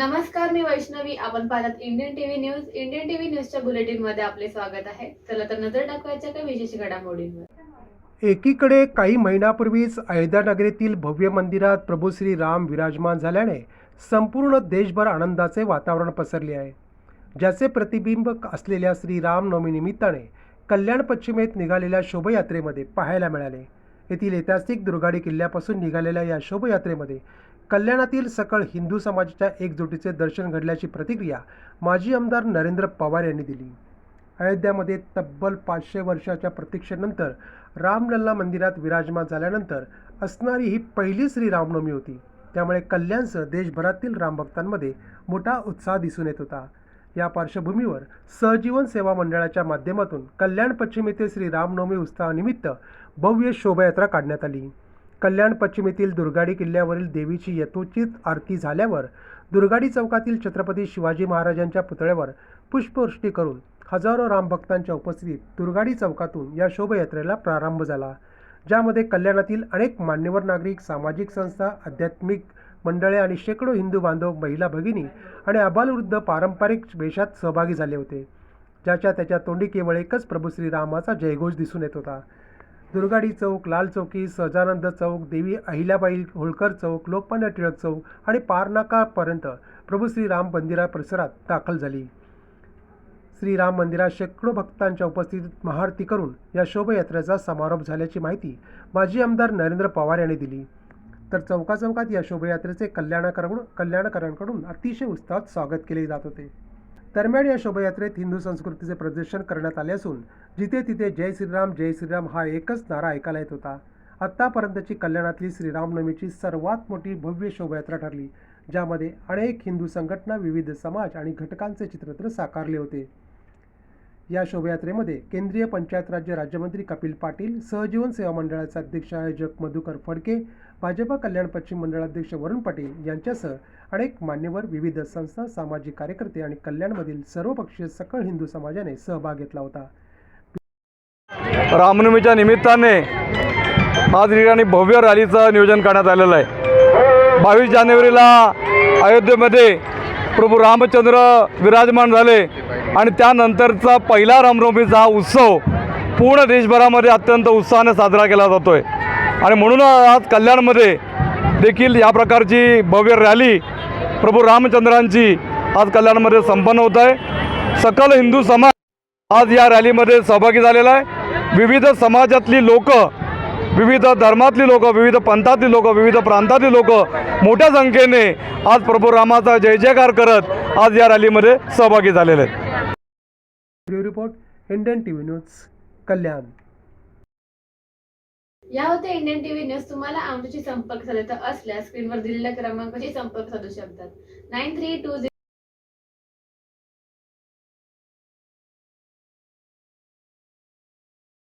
नमस्कार मी वैष्णवी. आपण पाहतात Indian TV news Indian TV न्यूजच्या बुलेटिनमध्ये आपले स्वागत आहे. चला तर नजर टाकवायच्या काही विशेष घडामोडींवर. एकीकडे काही महिन्यापूर्वीच अयोध्यानगरीतील भव्य मंदिरात प्रभू श्री राम विराजमान झाल्याने संपूर्ण देशभर आनंदाचे वातावरण पसरले आहे. ज्याचे प्रतिबिंब असलेल्या श्री रामनवमीनिमित्ताने कल्याण पश्चिमेत निघालेल्या शोभायात्रेमध्ये पाहायला मिळाले. येथील ऐतिहासिक दुर्गाडी किल्ल्यापासून निघालेल्या या शोभायात्रेमध्ये कल्याणातील सकळ हिंदू समाजाच्या एकजुटीचे दर्शन घडल्याची प्रतिक्रिया माजी आमदार नरेंद्र पवार यांनी दिली. अयोध्यामध्ये तब्बल पाचशे वर्षाच्या प्रतीक्षेनंतर रामलल्ला मंदिरात विराजमान झाल्यानंतर असणारी ही पहिली श्री रामनवमी होती. त्यामुळे कल्याणसह देशभरातील रामभक्तांमध्ये मोठा उत्साह दिसून येत होता. या पार्श्वभूमीवर सहजीवन सेवा मंडळाच्या माध्यमातून कल्याण पश्चिम येथे श्री रामनवमी उत्सवानिमित्त भव्य शोभायात्रा काढण्यात आली. कल्याण पश्चिमेतील दुर्गाडी किल्ल्यावरील देवीची यथोचित आरती झाल्यावर दुर्गाडी चौकातील छत्रपती शिवाजी महाराजांच्या पुतळ्यावर पुष्पवृष्टी करून हजारो रामभक्तांच्या उपस्थितीत दुर्गाडी चौकातून या शोभायात्रेला प्रारंभ झाला ज्यामध्ये कल्याणातील अनेक मान्यवर नागरिक सामाजिक संस्था आध्यात्मिक मंडळे आणि शेकडो हिंदू बांधव महिला भगिनी आणि आबालवृद्ध पारंपरिक वेशात सहभागी झाले होते ज्याच्या त्याच्या तोंडी केवळ एकच प्रभू श्रीरामाचा जयघोष दिसून येत होता. दुर्गाडी चौक लाल चौकी सहजानंद चौक देवी अहिल्याबाई होळकर चौक लोकमान्य टिळक चौक आणि पारनाकापर्यंत प्रभू श्रीराम मंदिरा परिसरात दाखल झाली. श्रीराम मंदिरात शेकडो भक्तांच्या उपस्थितीत महाआरती करून या शोभायात्रेचा समारोप झाल्याची माहिती माजी आमदार नरेंद्र पवार यांनी दिली. तर चौकाचौकात या शोभायात्रेचे कल्याणकडून कल्याणकरांकडून अतिशय उत्साहात स्वागत केले जात होते. दरम्यान या शोभायात्रेत हिंदू संस्कृतीचे प्रदर्शन करण्यात आले असून जिथे तिथे जय श्रीराम जय श्रीराम हा एकच नारा ऐकायला येत होता. आत्तापर्यंतची कल्याणातली श्रीरामनवमीची सर्वात मोठी भव्य शोभायात्रा ठरली ज्यामध्ये अनेक हिंदू संघटना विविध समाज आणि घटकांचे चित्रत्र साकारले होते. या शोभायात्रेमध्ये केंद्रीय पंचायत राज्य राज्यमंत्री कपिल पाटील सहजीवन सेवा मंडळाचे अध्यक्ष आयोजक मधुकर फडके भाजपा कल्याण पश्चिम मंडळाध्यक्ष वरुण पाटील यांच्यासह अनेक मान्यवर विविध संस्था सामाजिक कार्यकर्ते आणि कल्याणमधील सर्वपक्षीय सकळ हिंदू समाजाने सहभाग घेतला होता. रामनवमीच्या निमित्ताने आज ठिकाणी भव्य रॅलीचं नियोजन करण्यात आलेलं आहे. बावीस जानेवारीला अयोध्येमध्ये प्रभू रामचंद्र विराजमान झाले. आणि त्यानंतरचा पहिला रामनवमीचा हा उत्सव पूर्ण देशभरामध्ये अत्यंत उत्साहाने साजरा केला जातो आहे आणि म्हणून आज कल्याणमध्ये देखील या प्रकारची भव्य रॅली प्रभू रामचंद्रांची आज कल्याणमध्ये संपन्न होत आहे. सकल हिंदू समाज आज या रॅलीमध्ये सहभागी झालेला आहे. विविध समाजातली लोकं विविध धर्मातली लोक विविध पंथातली लोक विविध प्रांतातली लोक मोठ्या संख्येने आज प्रभू रामाचा जय जयकार करत आज या रॅलीमध्ये सहभागी झालेले आहेत. Bureau report Indian T V news Kalyan. या होत्या इंडियन टीव्ही न्यूज. तुम्हाला आमच्याशी संपर्क साधायचा असल्यास स्क्रीनवर दिलेल्या क्रमांकाशी संपर्क साधू शकतात. Nine three to